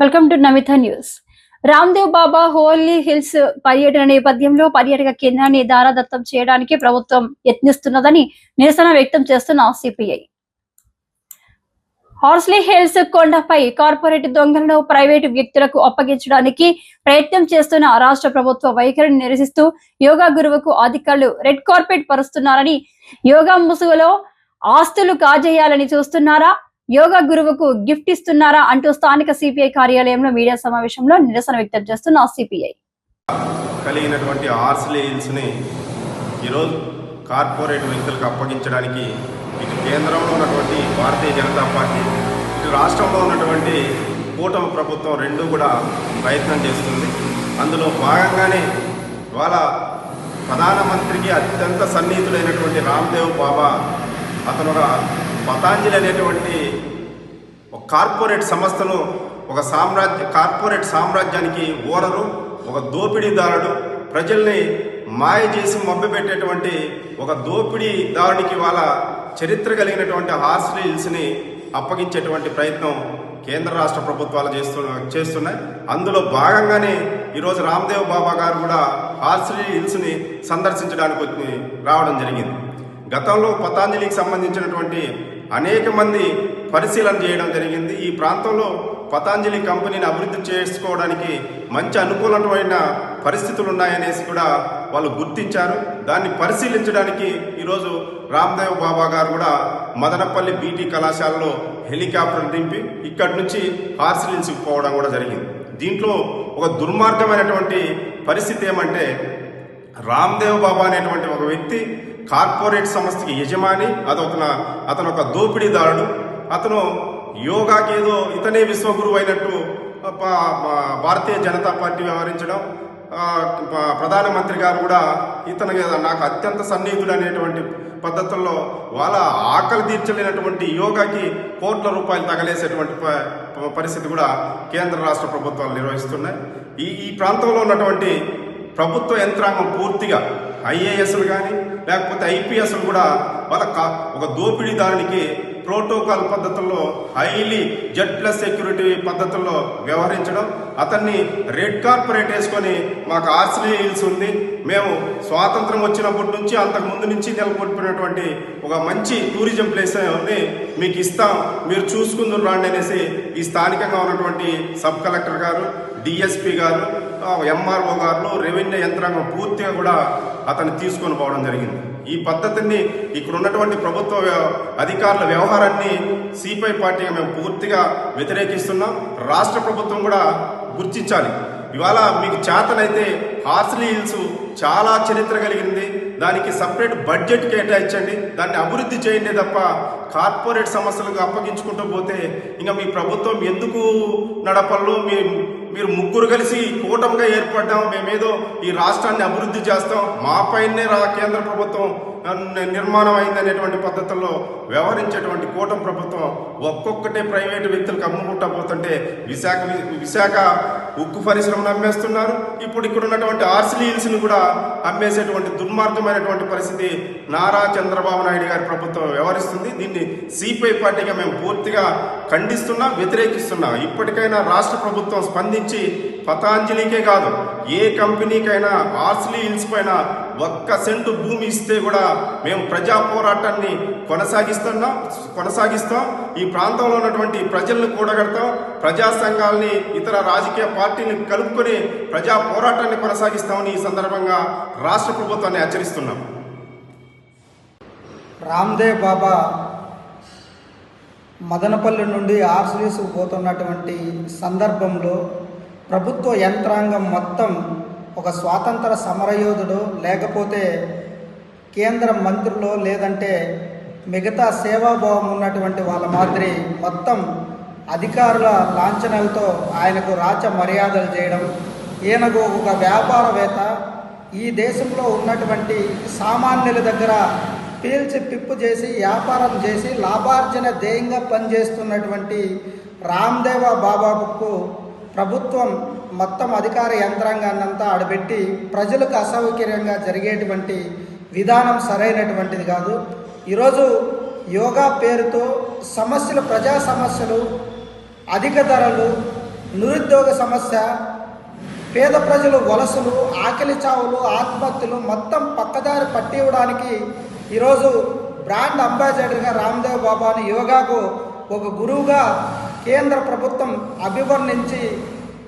Welcome to Namitha news. Ramdev Baba holy hills పర్యటన నేపథ్యంలో పర్యాటక కేంద్రాన్ని దారాదత్తం చేయడానికి ప్రభుత్వం యత్నిస్తున్నదని నిరసన వ్యక్తం చేస్తున్న సిపిఐ. హార్స్లీ హిల్స్ కొండపై కార్పొరేట్ దొంగలను ప్రైవేటు వ్యక్తులకు అప్పగించడానికి ప్రయత్నం చేస్తున్న రాష్ట్ర ప్రభుత్వ వైఖరిని నిరసిస్తూ యోగా గురువుకు అధికారులు రెడ్ కార్పెట్ పరుస్తున్నారని యోగా ముసుగులో ఆస్తులు కాజేయాలని చూస్తున్నారా? యోగా గురువుకు గిఫ్ట్ ఇస్తున్నారా అంటూ స్థానిక సిపిఐ కార్యాలయంలో మీడియా సమావేశంలో నిరసన వ్యక్తం చేస్తున్న సిపిఐ. కలిగినటువంటి ఆర్స్లీ హిల్స్ని ఈరోజు కార్పొరేట్ వ్యక్తులకు అప్పగించడానికి ఇటు కేంద్రంలో ఉన్నటువంటి భారతీయ జనతా పార్టీ ఇటు రాష్ట్రంలో ఉన్నటువంటి కూటమి ప్రభుత్వం రెండు కూడా ప్రయత్నం చేస్తుంది. అందులో భాగంగానే ఇవాళ ప్రధానమంత్రికి అత్యంత సన్నిహితుడైనటువంటి రామ్దేవ్ బాబా అతను ఒక పతాంజలి అనేటువంటి ఒక కార్పొరేట్ సంస్థను ఒక సామ్రాజ్య కార్పొరేట్ సామ్రాజ్యానికి ఓనరు ఒక దోపిడీదారుడు ప్రజల్ని మాయ చేసి మభ్యపెట్టేటువంటి ఒక దోపిడీదారునికి వాళ్ళ చరిత్ర కలిగినటువంటి హార్స్లీ హిల్స్ని అప్పగించేటువంటి ప్రయత్నం కేంద్ర రాష్ట్ర ప్రభుత్వాలు చేస్తు చేస్తున్నాయి. అందులో భాగంగానే ఈరోజు రామ్దేవ్ బాబా గారు కూడా హార్స్లీ హిల్స్ని సందర్శించడానికి రావడం జరిగింది. గతంలో పతాంజలికి సంబంధించినటువంటి అనేక మంది పరిశీలన చేయడం జరిగింది. ఈ ప్రాంతంలో పతాంజలి కంపెనీని అభివృద్ధి చేసుకోవడానికి మంచి అనుకూలమైన పరిస్థితులు ఉన్నాయనేసి కూడా వాళ్ళు గుర్తించారు. దాన్ని పరిశీలించడానికి ఈరోజు రామ్దేవ్ బాబా గారు కూడా మదనపల్లి బీటీ కళాశాలలో హెలికాప్టర్ దింపి ఇక్కడి నుంచి హార్సిలిన్స్కి పోవడం కూడా జరిగింది. దీంట్లో ఒక దుర్మార్గమైనటువంటి పరిస్థితి ఏమంటే రామ్దేవ్ బాబా అనేటువంటి ఒక వ్యక్తి కార్పొరేట్ సంస్థకి యజమాని అదొక అతను ఒక దోపిడీదారుడు. అతను యోగాకి ఏదో ఇతనే విశ్వగురువు అయినట్టు భారతీయ జనతా పార్టీ వ్యవహరించడం. ప్రధానమంత్రి గారు కూడా ఇతను నాకు అత్యంత సన్నిహితుడు అనేటువంటి పద్ధతుల్లో వాళ్ళ ఆకలి తీర్చలేనటువంటి యోగాకి కోట్ల రూపాయలు తగలేసేటువంటి ప- పరిస్థితి కూడా కేంద్ర రాష్ట్ర ప్రభుత్వాలు నిర్వహిస్తున్నాయి. ఈ ఈ ప్రాంతంలో ఉన్నటువంటి ప్రభుత్వ యంత్రాంగం పూర్తిగా ఐఏఎస్లు కానీ లేకపోతే ఐపీఎస్లు కూడా వాళ్ళ ఒక దోపిడీదారునికి ప్రోటోకాల్ పద్ధతుల్లో హైలీ జెడ్ ప్లస్ సెక్యూరిటీ పద్ధతుల్లో వ్యవహరించడం అతన్ని రెడ్ కార్పొరేట్ వేసుకొని మాకు ఆర్సిలీ హిల్స్ ఉంది. మేము స్వాతంత్రం వచ్చినప్పటి నుంచి అంతకు ముందు నుంచి నెలకొల్పినటువంటి ఒక మంచి టూరిజం ప్లేస్ ఉంది. మీకు ఇస్తాం మీరు చూసుకుందరు రాండి అనేసి ఈ స్థానికంగా ఉన్నటువంటి సబ్ కలెక్టర్ గారు డిఎస్పి గారు ఎంఆర్ఓ గారు రెవెన్యూ యంత్రాంగం పూర్తిగా కూడా అతన్ని తీసుకొని పోవడం జరిగింది. ఈ పద్ధతిని ఇక్కడ ఉన్నటువంటి ప్రభుత్వ అధికారుల వ్యవహారాన్ని సిపిఐ పార్టీగా మేము పూర్తిగా వ్యతిరేకిస్తున్నాం. రాష్ట్ర ప్రభుత్వం కూడా గుర్తించాలి. ఇవాళ మీకు చేతనైతే హార్స్లీ హిల్స్ చాలా చరిత్ర కలిగింది. దానికి సపరేట్ బడ్జెట్ కేటాయించండి. దాన్ని అభివృద్ధి చేయండి తప్ప కార్పొరేట్ సమస్యలకు అప్పగించుకుంటూ పోతే ఇంకా మీ ప్రభుత్వం ఎందుకు నడపల్లో మీ మీరు ముగ్గురు కలిసి కూటమిగా ఏర్పడ్డాం మేమేదో ఈ రాష్ట్రాన్ని అభివృద్ధి చేస్తాం మా పైనే రా కేంద్ర ప్రభుత్వం నిర్మాణం అయిందనేటువంటి పద్ధతుల్లో వ్యవహరించేటువంటి కూటమి ప్రభుత్వం ఒక్కొక్కటే ప్రైవేటు వ్యక్తులకు అమ్ముకుంటా పోతుంటే విశాఖ విశాఖ ఉక్కు పరిశ్రమను అమ్మేస్తున్నారు. ఇప్పుడు ఇక్కడ ఉన్నటువంటి ఆర్సిలీ హిల్స్ని కూడా అమ్మేసేటువంటి దుర్మార్గమైనటువంటి పరిస్థితి నారా చంద్రబాబు నాయుడు గారి ప్రభుత్వం వ్యవహరిస్తుంది. దీన్ని సిపిఐ పార్టీగా మేము పూర్తిగా ఖండిస్తున్నా వ్యతిరేకిస్తున్నా. ఇప్పటికైనా రాష్ట్ర ప్రభుత్వం సంబంధించి పతాంజలికే కాదు ఏ కంపెనీకైనా ఆర్సిలీ హిల్స్ పైన ఒక్క సెంటు భూమి ఇస్తే కూడా మేము ప్రజా పోరాటాన్ని కొనసాగిస్తున్నాం కొనసాగిస్తాం. ఈ ప్రాంతంలో ఉన్నటువంటి ప్రజలను కూడగడతాం. ప్రజా సంఘాలని ఇతర రాజకీయ పార్టీని కలుపుకొని ప్రజా పోరాటాన్ని కొనసాగిస్తామని ఈ సందర్భంగా రాష్ట్ర ప్రభుత్వాన్ని హెచ్చరిస్తున్నాం. రామ్దేవ్ బాబా మదనపల్లి నుండి ఆర్సిలీస్ పోతున్నటువంటి సందర్భంలో ప్రభుత్వ యంత్రాంగం మొత్తం ఒక స్వాతంత్ర సమరయోధుడు లేకపోతే కేంద్ర మంత్రులు లేదంటే మిగతా సేవాభావం ఉన్నటువంటి వాళ్ళ మాదిరి మొత్తం అధికారుల లాంఛనాలతో ఆయనకు రాచ మర్యాదలు చేయడం. ఈయనకు ఒక వ్యాపారవేత్త ఈ దేశంలో ఉన్నటువంటి సామాన్యుల దగ్గర పీల్చి పిప్పు చేసి వ్యాపారం చేసి లాభార్జన ధ్యేయంగా పనిచేస్తున్నటువంటి రామ్దేవ బాబాకు ప్రభుత్వం మొత్తం అధికార యంత్రాంగాన్నంతా ఆడబెట్టి ప్రజలకు అసౌకర్యంగా జరిగేటువంటి విధానం సరైనటువంటిది కాదు. ఈరోజు యోగా పేరుతో సమస్యలు ప్రజా సమస్యలు అధిక ధరలు నిరుద్యోగ సమస్య పేద ప్రజలు వలసలు ఆకలి చావులు ఆత్మహత్యలు మొత్తం పక్కదారి పట్టివ్వడానికి ఈరోజు కేంద్ర ప్రభుత్వం అభివర్ణించి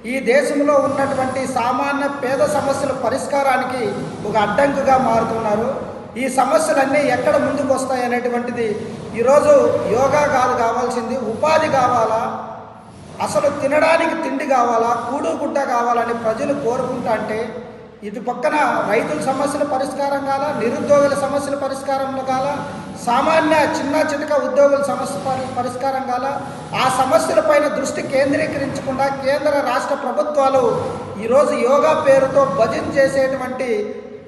ఈ దేశంలో ఉన్నటువంటి సామాన్య పేద సమస్యల పరిష్కారానికి ఒక అడ్డంకుగా మారుతున్నారు. ఈ సమస్యలన్నీ ఎక్కడ ముందుకు వస్తాయి అనేటువంటిది ఈరోజు యోగా కాదు కావాల్సింది ఉపాధి కావాలా అసలు తినడానికి తిండి కావాలా కూడు గుడ్డ కావాలని ప్రజలు కోరుకుంటా అంటే ఇటు పక్కన రైతుల సమస్యల పరిష్కారం కాల నిరుద్యోగుల సమస్యల పరిష్కారంలో కాలా సామాన్య చిన్న చితక ఉద్యోగుల సమస్య పరిష్కారం కాల ఆ సమస్యలపైన దృష్టి కేంద్రీకరించకుండా కేంద్ర రాష్ట్ర ప్రభుత్వాలు ఈరోజు యోగా పేరుతో భజన చేసేటువంటి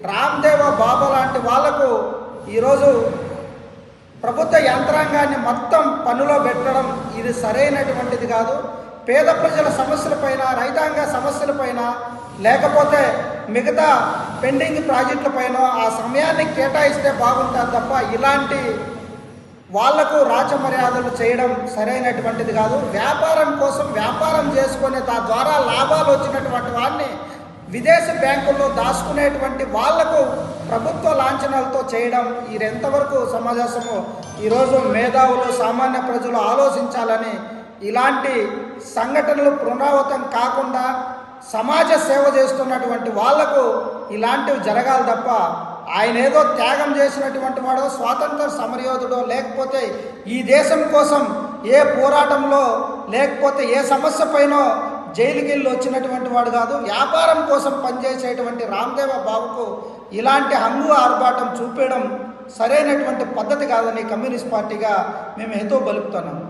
రామ్దేవ బాబా లాంటి వాళ్ళకు ఈరోజు ప్రభుత్వ యంత్రాంగాన్ని మొత్తం పనిలో పెట్టడం ఇది సరైనటువంటిది కాదు. పేద ప్రజల సమస్యలపైన రైతాంగ సమస్యలపైన లేకపోతే మిగతా పెండింగ్ ప్రాజెక్టుల పైన ఆ సమయాన్ని కేటాయిస్తే బాగుంటుంది తప్ప ఇలాంటి వాళ్ళకు రాచమర్యాదలు చేయడం సరైనటువంటిది కాదు. వ్యాపారం కోసం వ్యాపారం చేసుకునే దా- ద్వారా లాభాలు వచ్చినటువంటి వాడిని విదేశ బ్యాంకుల్లో దాచుకునేటువంటి వాళ్ళకు ప్రభుత్వ లాంఛనాలతో చేయడం ఇది ఎంతవరకు సమాజమో ఈరోజు మేధావులు సామాన్య ప్రజలు ఆలోచించాలని ఇలాంటి సంఘటనలు పునరావృతం కాకుండా సమాజ సేవ చేస్తున్నటువంటి వాళ్ళకు ఇలాంటివి జరగాలి తప్ప ఆయన ఏదో త్యాగం చేసినటువంటి వాడో స్వాతంత్ర సమరయోధుడో లేకపోతే ఈ దేశం కోసం ఏ పోరాటంలో లేకపోతే ఏ సమస్య పైన జైలుకెళ్ళి వచ్చినటువంటి వాడు కాదు వ్యాపారం కోసం పనిచేసేటువంటి రామ్దేవ బాబుకు ఇలాంటి హంగు ఆర్భాటం చూపేయడం సరైనటువంటి పద్ధతి కాదని కమ్యూనిస్ట్ పార్టీగా మేము ఎంతో బలుపుతున్నాము.